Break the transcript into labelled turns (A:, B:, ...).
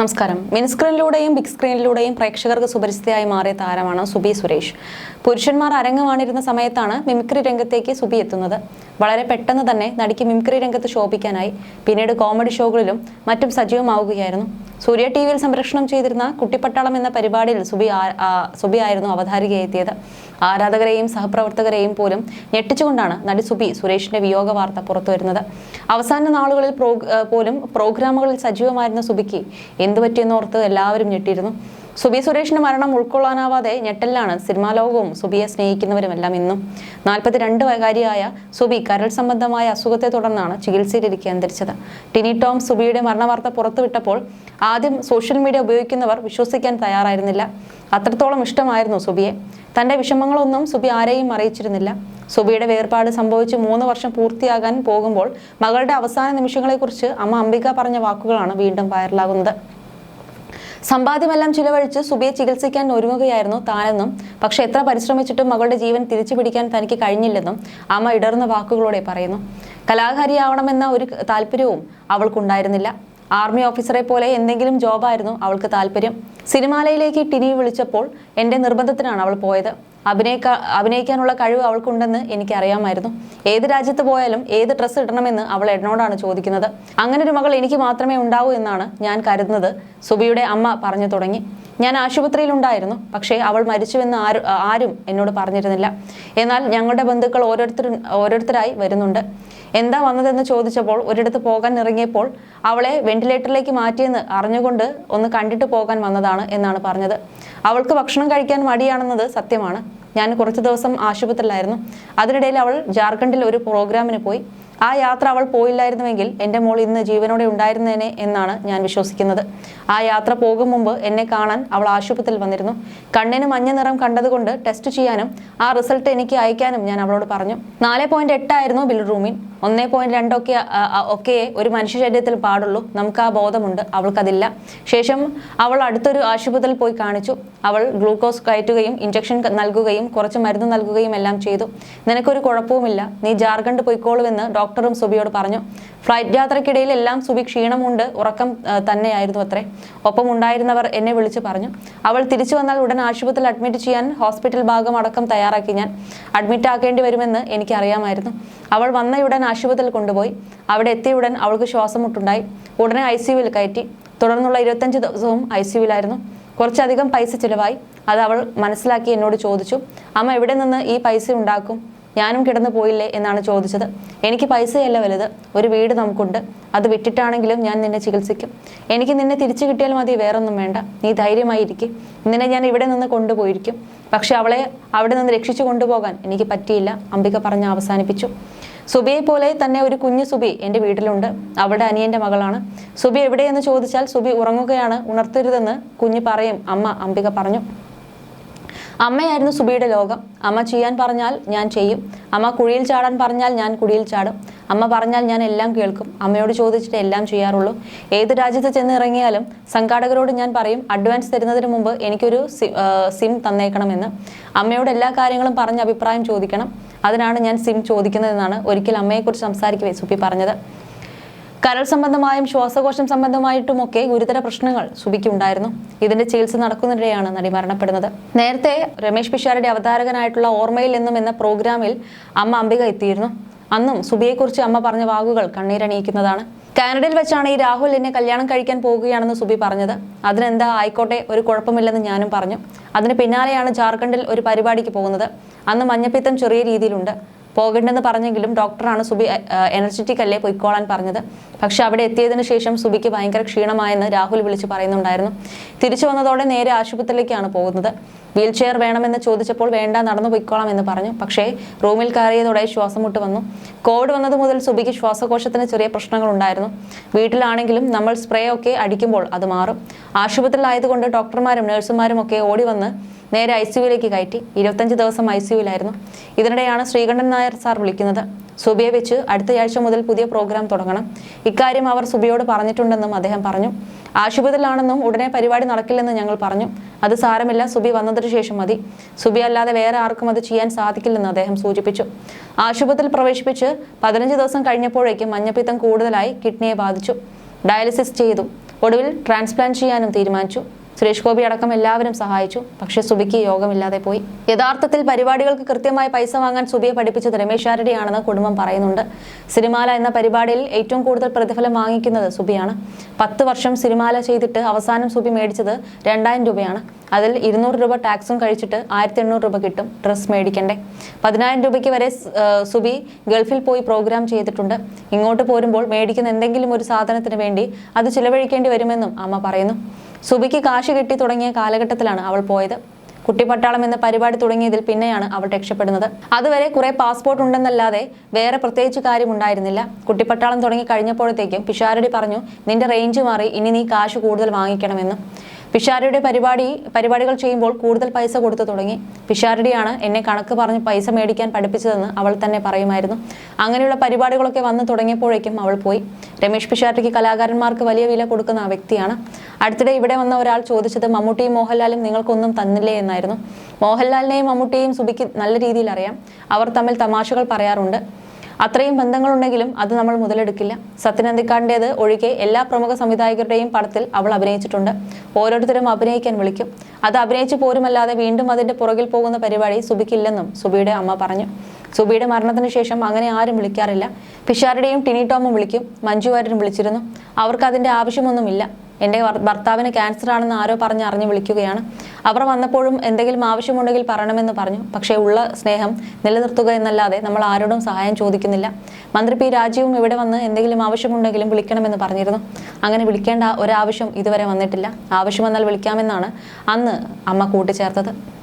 A: നമസ്കാരം. മിനിസ്ക്രീനിലൂടെയും ബിഗ് സ്ക്രീനിലൂടെയും പ്രേക്ഷകർക്ക് സുപരിചിതയായി മാറിയ താരമാണ് സുബി സുരേഷ്. പുരുഷന്മാർ അരങ്ങുവാണിരുന്ന സമയത്താണ് മിമിക്രി രംഗത്തേക്ക് സുബി എത്തുന്നത്. വളരെ പെട്ടെന്ന് തന്നെ നടിക്ക് മിമിക്രി രംഗത്ത് ശോഭിക്കാനായി. പിന്നീട് കോമഡി ഷോകളിലും മറ്റും സജീവമാവുകയായിരുന്നു. സൂര്യ ടി വിയിൽ സംരക്ഷണം ചെയ്തിരുന്ന കുട്ടിപ്പട്ടാളം എന്ന പരിപാടിയിൽ സുബി സുബി ആയിരുന്നു അവതാരികയെത്തിയത്. ആരാധകരെയും സഹപ്രവർത്തകരെയും പോലും ഞെട്ടിച്ചുകൊണ്ടാണ് നടി സുബി സുരേഷിന്റെ വിയോഗ വാർത്ത പുറത്തുവരുന്നത്. അവസാന നാളുകളിൽ പോലും പ്രോഗ്രാമുകളിൽ സജീവമായിരുന്ന സുബിക്ക് എന്തു പറ്റിയെന്നോർത്ത് എല്ലാവരും ഞെട്ടിയിരുന്നു. സുബി സുരേഷിന്റെ മരണം ഉൾക്കൊള്ളാനാവാതെ ഞെട്ടലിലാണ് സിനിമാ ലോകവും സുബിയെ സ്നേഹിക്കുന്നവരുമെല്ലാം ഇന്നും. നാൽപ്പത്തിരണ്ട് വയകാരിയായ സുബി കരൾ സംബന്ധമായ അസുഖത്തെ തുടർന്നാണ് ചികിത്സയിലിരിക്കെ അന്തരിച്ചത്. ടിനി ടോം സുബിയുടെ മരണവാർത്ത പുറത്തുവിട്ടപ്പോൾ ആദ്യം സോഷ്യൽ മീഡിയ ഉപയോഗിക്കുന്നവർ വിശ്വസിക്കാൻ തയ്യാറായിരുന്നില്ല. അത്രത്തോളം ഇഷ്ടമായിരുന്നു സുബിയെ. തന്റെ വിഷമങ്ങളൊന്നും സുബി ആരെയും അറിയിച്ചിരുന്നില്ല. സുബിയുടെ വേർപാട് സംഭവിച്ച് മൂന്ന് വർഷം പൂർത്തിയാകാൻ പോകുമ്പോൾ മകളുടെ അവസാന നിമിഷങ്ങളെക്കുറിച്ച് അമ്മ അംബിക പറഞ്ഞ വാക്കുകളാണ് വീണ്ടും വൈറലാകുന്നത്. സമ്പാദ്യമെല്ലാം ചിലവഴിച്ച് സുബിയെ ചികിത്സിക്കാൻ ഒരുങ്ങുകയായിരുന്നു താനെന്നും പക്ഷെ എത്ര പരിശ്രമിച്ചിട്ടും മകളുടെ ജീവൻ തിരിച്ചു പിടിക്കാൻ തനിക്ക് കഴിഞ്ഞില്ലെന്നും അമ്മ ഇടർന്ന വാക്കുകളോടെ പറയുന്നു. കലാകാരിയാവണമെന്ന ഒരു താല്പര്യവും അവൾക്കുണ്ടായിരുന്നില്ല. ആർമി ഓഫീസറെ പോലെ എന്തെങ്കിലും ജോബായിരുന്നു അവൾക്ക് താല്പര്യം. സിനിമാലയിലേക്ക് ടിനി വിളിച്ചപ്പോൾ എന്റെ നിർബന്ധത്തിനാണ് അവൾ പോയത്. അഭിനയിക്ക അഭിനയിക്കാനുള്ള കഴിവ് അവൾക്കുണ്ടെന്ന് എനിക്കറിയാമായിരുന്നു. ഏത് രാജ്യത്ത് പോയാലും ഏത് ഡ്രസ്സ് ഇടണമെന്ന് അവൾ എന്നോടാണ് ചോദിക്കുന്നത്. അങ്ങനെ ഒരു മകൾ എനിക്ക് മാത്രമേ ഉണ്ടാവൂ എന്നാണ് ഞാൻ കരുതുന്നത് സുബിയുടെ അമ്മ പറഞ്ഞു തുടങ്ങി. ഞാൻ ആശുപത്രിയിലുണ്ടായിരുന്നു. പക്ഷേ അവൾ മരിച്ചുവെന്ന് ആരും ആരും എന്നോട് പറഞ്ഞിരുന്നില്ല. എന്നാൽ ഞങ്ങളുടെ ബന്ധുക്കൾ ഓരോരുത്തരും ഓരോരുത്തരായി വരുന്നുണ്ട്. എന്താ വന്നതെന്ന് ചോദിച്ചപ്പോൾ ഒരിടത്ത് പോകാൻ ഇറങ്ങിയപ്പോൾ അവളെ വെന്റിലേറ്ററിലേക്ക് മാറ്റിയെന്ന് അറിഞ്ഞുകൊണ്ട് ഒന്ന് കണ്ടിട്ട് പോകാൻ വന്നതാണ് എന്നാണ് പറഞ്ഞത്. അവൾക്ക് ഭക്ഷണം കഴിക്കാൻ മടിയാണെന്നത് സത്യമാണ്. ഞാൻ കുറച്ച് ദിവസം ആശുപത്രിയിലായിരുന്നു. അതിനിടയിൽ അവൾ ജാർഖണ്ഡിൽ ഒരു പ്രോഗ്രാമിന് പോയി. ആ യാത്ര അവൾ പോയില്ലായിരുന്നുവെങ്കിൽ എന്റെ മോൾ ഇന്ന് ജീവനോടെ ഉണ്ടായിരുന്നേനെ എന്നാണ് ഞാൻ വിശ്വസിക്കുന്നത്. ആ യാത്ര പോകും മുമ്പ് എന്നെ കാണാൻ അവൾ ആശുപത്രിയിൽ വന്നിരുന്നു. കണ്ണിന് മഞ്ഞ നിറം കണ്ടതുകൊണ്ട് ടെസ്റ്റ് ചെയ്യാനും ആ റിസൾട്ട് എനിക്ക് അയക്കാനും ഞാൻ അവളോട് പറഞ്ഞു. നാല് പോയിന്റ് എട്ടായിരുന്നു ബിൽ റൂമിൻ ഒന്നേ പോയിന്റ് രണ്ടൊക്കെ ആ, ആ, ഒക്കെ ഒരു മനുഷ്യ ശരീരത്തിൽ പാടുള്ളൂ. നമുക്ക് ആ ബോധമുണ്ട്. അവൾക്കതില്ല. ശേഷം അവൾ അടുത്തൊരു ആശുപത്രിയിൽ പോയി കാണിച്ചു. അവൾ ഗ്ലൂക്കോസ് കയറ്റുകയും ഇഞ്ചക്ഷൻ നൽകുകയും കുറച്ച് മരുന്ന് നൽകുകയും എല്ലാം ചെയ്തു. നിനക്കൊരു കുഴപ്പവുമില്ല. നീ ജാർഖണ്ഡ് പോയിക്കോളുമെന്ന് ഡോക്ടറും സുബിയോട് പറഞ്ഞു ഫ്ലൈറ്റ് യാത്രക്കിടയിൽ എല്ലാം സുബി ക്ഷീണമുണ്ട് ഉറക്കം തന്നെയായിരുന്നു അത്രേ. ഒപ്പം ഉണ്ടായിരുന്നവർ എന്നെ വിളിച്ചു പറഞ്ഞു അവൾ തിരിച്ചു വന്നാൽ ഉടൻ ആശുപത്രിയിൽ അഡ്മിറ്റ് ചെയ്യാൻ ഹോസ്പിറ്റൽ ഭാഗം അടക്കം തയ്യാറാക്കി ഞാൻ അഡ്മിറ്റ് ആക്കേണ്ടി വരുമെന്ന് എനിക്കറിയാമായിരുന്നു. അവൾ വന്നയുടൻ ആശുപത്രിയിൽ കൊണ്ടുപോയി. അവിടെ എത്തിയുടൻ അവൾക്ക് ശ്വാസം മുട്ടുണ്ടായി ഉടനെ ഐ സിയുവിൽ കയറ്റി. തുടർന്നുള്ള ഇരുപത്തഞ്ച് ദിവസവും ഐ സിയുവിലായിരുന്നു കുറച്ചധികം പൈസ ചിലവായി. അത് അവൾ മനസ്സിലാക്കി എന്നോട് ചോദിച്ചു അമ്മ എവിടെ നിന്ന് ഈ പൈസ ഉണ്ടാക്കും? ഞാനും കിടന്നു പോയില്ലേ എന്നാണ് ചോദിച്ചത്. എനിക്ക് പൈസയല്ല വലുത്. ഒരു വീട് നമുക്കുണ്ട്. അത് വിട്ടിട്ടാണെങ്കിലും ഞാൻ നിന്നെ ചികിത്സിക്കും. എനിക്ക് നിന്നെ തിരിച്ചു കിട്ടിയാൽ മതി വേറൊന്നും വേണ്ട. നീ ധൈര്യമായിരിക്കും നിന്നെ ഞാൻ ഇവിടെ നിന്ന് കൊണ്ടുപോയിരിക്കും. പക്ഷെ അവളെ അവിടെ നിന്ന് രക്ഷിച്ചു കൊണ്ടുപോകാൻ എനിക്ക് പറ്റിയില്ല അംബിക പറഞ്ഞ് അവസാനിപ്പിച്ചു. സുബിയെ പോലെ തന്നെ ഒരു കുഞ്ഞു സുബി എന്റെ വീട്ടിലുണ്ട്. അവളുടെ അനിയന്റെ മകളാണ്. സുബി എവിടെയെന്ന് ചോദിച്ചാൽ സുബി ഉറങ്ങുകയാണ് ഉണർത്തരുതെന്ന് കുഞ്ഞ് പറയും അമ്മ അംബിക പറഞ്ഞു. അമ്മയായിരുന്നു സുബിയുടെ ലോകം. അമ്മ ചെയ്യാൻ പറഞ്ഞാൽ ഞാൻ ചെയ്യും. അമ്മ കുഴിയിൽ ചാടാൻ പറഞ്ഞാൽ ഞാൻ കുഴിയിൽ ചാടും. അമ്മ പറഞ്ഞാൽ ഞാൻ എല്ലാം കേൾക്കും. അമ്മയോട് ചോദിച്ചിട്ട് എല്ലാം ചെയ്യാറുള്ളൂ. ഏത് രാജ്യത്ത് ചെന്ന് ഇറങ്ങിയാലും സംഘാടകരോട് ഞാൻ പറയും അഡ്വാൻസ് തരുന്നതിന് മുമ്പ് എനിക്കൊരു സി- തന്നേക്കണമെന്ന്. അമ്മയോട് എല്ലാ കാര്യങ്ങളും പറഞ്ഞ് അഭിപ്രായം ചോദിക്കണം. അതിനാണ് ഞാൻ സിം ചോദിക്കുന്നതെന്നാണ് ഒരിക്കൽ അമ്മയെക്കുറിച്ച് സംസാരിക്കവേ സുബി പറഞ്ഞത്. കരൾ സംബന്ധമായും ശ്വാസകോശം സംബന്ധമായിട്ടുമൊക്കെ ഗുരുതര പ്രശ്നങ്ങൾ സുബിക്ക് ഉണ്ടായിരുന്നു ഇതിന്റെ ചികിത്സ നടക്കുന്നതിനിടെയാണ് നടി മരണപ്പെടുന്നത്. നേരത്തെ രമേശ് പിഷാരുടെ അവതാരകനായിട്ടുള്ള ഓർമ്മയിൽ നിന്നും എന്ന പ്രോഗ്രാമിൽ അമ്മ അംബിക എത്തിയിരുന്നു. അന്നും സുബിയെക്കുറിച്ച് അമ്മ പറഞ്ഞ വാക്കുകൾ കണ്ണീരണിയിക്കുന്നതാണ്. കാനഡയിൽ വെച്ചാണ് ഈ രാഹുൽ എന്നെ കല്യാണം കഴിക്കാൻ പോകുകയാണെന്ന് സുബി പറഞ്ഞത്. അതിനെന്താ ആയിക്കോട്ടെ ഒരു കുഴപ്പമില്ലെന്ന് ഞാനും പറഞ്ഞു. അതിന് പിന്നാലെയാണ് ജാർഖണ്ഡിൽ ഒരു പരിപാടിക്ക് പോകുന്നത്. അന്ന് മഞ്ഞപ്പിത്തം ചെറിയ രീതിയിലുണ്ട്. പോകണ്ടെന്ന് പറഞ്ഞെങ്കിലും ഡോക്ടറാണ് സുബി എനർജറ്റിക് അല്ലേ പൊയ്ക്കോളാൻ പറഞ്ഞത്. പക്ഷെ അവിടെ എത്തിയതിനു ശേഷം സുബിക്ക് ഭയങ്കര ക്ഷീണമായെന്ന് രാഹുൽ വിളിച്ചു പറയുന്നുണ്ടായിരുന്നു. തിരിച്ചു വന്നതോടെ നേരെ ആശുപത്രിയിലേക്കാണ് പോകുന്നത്. വീൽ ചെയർ വേണമെന്ന് ചോദിച്ചപ്പോൾ വേണ്ട നടന്നു പൊയ്ക്കോളാം എന്ന് പറഞ്ഞു. പക്ഷേ റൂമിൽ കയറിയതോടെ ശ്വാസം മുട്ട് വന്നു. കോവിഡ് വന്നത് മുതൽ സുബിക്ക് ശ്വാസകോശത്തിന് ചെറിയ പ്രശ്നങ്ങൾ ഉണ്ടായിരുന്നു വീട്ടിലാണെങ്കിലും നമ്മൾ സ്പ്രേ ഒക്കെ അടിക്കുമ്പോൾ അത് മാറും. ആശുപത്രിയിലായതുകൊണ്ട് ഡോക്ടർമാരും നഴ്സുമാരും ഒക്കെ ഓടി വന്ന് നേരെ ഐ സിയുവിലേക്ക് കയറ്റി. ഇരുപത്തഞ്ച് ദിവസം ഐ സിയുവിലായിരുന്നു ഇതിനിടെയാണ് ശ്രീകണ്ഠൻ നായർ സാർ വിളിക്കുന്നത്. സുബിയെ വെച്ച് അടുത്തയാഴ്ച മുതൽ പുതിയ പ്രോഗ്രാം തുടങ്ങണം. ഇക്കാര്യം അവർ സുബിയോട് പറഞ്ഞിട്ടുണ്ടെന്നും അദ്ദേഹം പറഞ്ഞു. ആശുപത്രിയിലാണെന്നും ഉടനെ പരിപാടി നടക്കില്ലെന്നും ഞങ്ങൾ പറഞ്ഞു. അത് സാരമില്ല സുബി വന്നതിനു ശേഷം മതി. സുബി അല്ലാതെ വേറെ ആർക്കും അത് ചെയ്യാൻ സാധിക്കില്ലെന്ന് അദ്ദേഹം സൂചിപ്പിച്ചു. ആശുപത്രിയിൽ പ്രവേശിപ്പിച്ച് പതിനഞ്ച് ദിവസം കഴിഞ്ഞപ്പോഴേക്കും മഞ്ഞപ്പിത്തം കൂടുതലായി കിഡ്നിയെ ബാധിച്ചു. ഡയാലിസിസ് ചെയ്തു. ഒടുവിൽ ട്രാൻസ്പ്ലാന്റ് ചെയ്യാനും തീരുമാനിച്ചു. സുരേഷ് ഗോപി അടക്കം എല്ലാവരും സഹായിച്ചു. പക്ഷേ സുബിക്ക് യോഗമില്ലാതെ പോയി. യഥാർത്ഥത്തിൽ പരിപാടികൾക്ക് കൃത്യമായി പൈസ വാങ്ങാൻ സുബിയെ പഠിപ്പിച്ചത് രമേശ് ആരടിയാണെന്ന് കുടുംബം പറയുന്നുണ്ട്. സിനിമാല എന്ന പരിപാടിയിൽ ഏറ്റവും കൂടുതൽ പ്രതിഫലം വാങ്ങിക്കുന്നത് സുബിയാണ്. പത്ത് വർഷം സിനിമാല ചെയ്തിട്ട് അവസാനം സുബി മേടിച്ചത് രണ്ടായിരം രൂപയാണ്. അതിൽ ഇരുന്നൂറ് രൂപ ടാക്സും കഴിച്ചിട്ട് ആയിരത്തി എണ്ണൂറ് രൂപ കിട്ടും ഡ്രസ്സ് മേടിക്കണ്ടേ. പതിനായിരം രൂപയ്ക്ക് വരെ സുബി ഗൾഫിൽ പോയി പ്രോഗ്രാം ചെയ്തിട്ടുണ്ട്. ഇങ്ങോട്ട് പോരുമ്പോൾ മേടിക്കുന്ന എന്തെങ്കിലും ഒരു സാധനത്തിന് വേണ്ടി അത് ചിലവഴിക്കേണ്ടി വരുമെന്നും അമ്മ പറയുന്നു. സുബിക്ക് കാശ് കിട്ടി തുടങ്ങിയ കാലഘട്ടത്തിലാണ് അവൾ പോയത്. കുട്ടിപ്പട്ടാളം എന്ന പരിപാടി തുടങ്ങിയതിൽ പിന്നെയാണ് അവൾ രക്ഷപ്പെടുന്നത്. അതുവരെ കുറെ പാസ്പോർട്ട് ഉണ്ടെന്നല്ലാതെ വേറെ പ്രത്യേകിച്ച് കാര്യമുണ്ടായിരുന്നില്ല കുട്ടിപ്പട്ടാളം തുടങ്ങി കഴിഞ്ഞപ്പോഴത്തേക്കും പിഷാരടി പറഞ്ഞു നിന്റെ റേഞ്ച് മാറി ഇനി നീ കാശ് കൂടുതൽ വാങ്ങിക്കണമെന്ന്. പിഷാരടിയുടെ പരിപാടി പരിപാടികൾ ചെയ്യുമ്പോൾ കൂടുതൽ പൈസ കൊടുത്തു തുടങ്ങി. പിഷാരടിയാണ് എന്നെ കണക്ക് പറഞ്ഞ് പൈസ മേടിക്കാൻ പഠിപ്പിച്ചതെന്ന് അവൾ തന്നെ പറയുമായിരുന്നു. അങ്ങനെയുള്ള പരിപാടികളൊക്കെ വന്നു തുടങ്ങിയപ്പോഴേക്കും അവൾ പോയി. രമേഷ് പിഷാരടിക്ക് കലാകാരന്മാർക്ക് വലിയ വില കൊടുക്കുന്ന വ്യക്തിയാണ്. അടുത്തിടെ ഇവിടെ വന്ന ഒരാൾ ചോദിച്ചത് മമ്മൂട്ടിയും മോഹൻലാലും നിങ്ങൾക്കൊന്നും തന്നില്ലേ? എന്നായിരുന്നു. മോഹൻലാലിനെയും മമ്മൂട്ടിയെയും സുബിക്ക് നല്ല രീതിയിൽ അറിയാം. അവർ തമ്മിൽ തമാശകൾ പറയാറുണ്ട്. അത്രയും ബന്ധങ്ങളുണ്ടെങ്കിലും അത് നമ്മൾ മുതലെടുക്കില്ല. സത്യനന്ദിക്കാടിന്റെത് ഒഴികെ എല്ലാ പ്രമുഖ സംവിധായകരുടെയും പടത്തിൽ അവൾ അഭിനയിച്ചിട്ടുണ്ട്. ഓരോരുത്തരും അഭിനയിക്കാൻ വിളിക്കും. അത് അഭിനയിച്ച് പോരുമല്ലാതെ വീണ്ടും അതിന്റെ പുറകിൽ പോകുന്ന പരിപാടി സുബിക്കില്ലെന്നും സുബിയുടെ അമ്മ പറഞ്ഞു. സുബിയുടെ മരണത്തിന് ശേഷം അങ്ങനെ ആരും വിളിക്കാറില്ല. പിഷാരുടെയും ടിനി ടോമും വിളിക്കും. മഞ്ജു വിളിച്ചിരുന്നു. അവർക്ക് അതിന്റെ ആവശ്യമൊന്നുമില്ല. എന്റെ ഭർത്താവിന് ക്യാൻസർ ആണെന്ന് ആരോ പറഞ്ഞ് അറിഞ്ഞ് വിളിക്കുകയാണ്. അവർ വന്നപ്പോഴും എന്തെങ്കിലും ആവശ്യമുണ്ടെങ്കിൽ പറയണമെന്ന് പറഞ്ഞു. പക്ഷേ ഉള്ള സ്നേഹം നിലനിർത്തുക എന്നല്ലാതെ നമ്മൾ ആരോടും സഹായം ചോദിക്കുന്നില്ല. മന്ത്രി പി രാജീവും ഇവിടെ വന്ന് എന്തെങ്കിലും ആവശ്യമുണ്ടെങ്കിലും വിളിക്കണമെന്ന് പറഞ്ഞിരുന്നു. അങ്ങനെ വിളിക്കേണ്ട ഒരാവശ്യം ഇതുവരെ വന്നിട്ടില്ല. ആവശ്യം വന്നാൽ വിളിക്കാമെന്നാണ് അന്ന് അമ്മ കൂട്ടിച്ചേർത്തത്.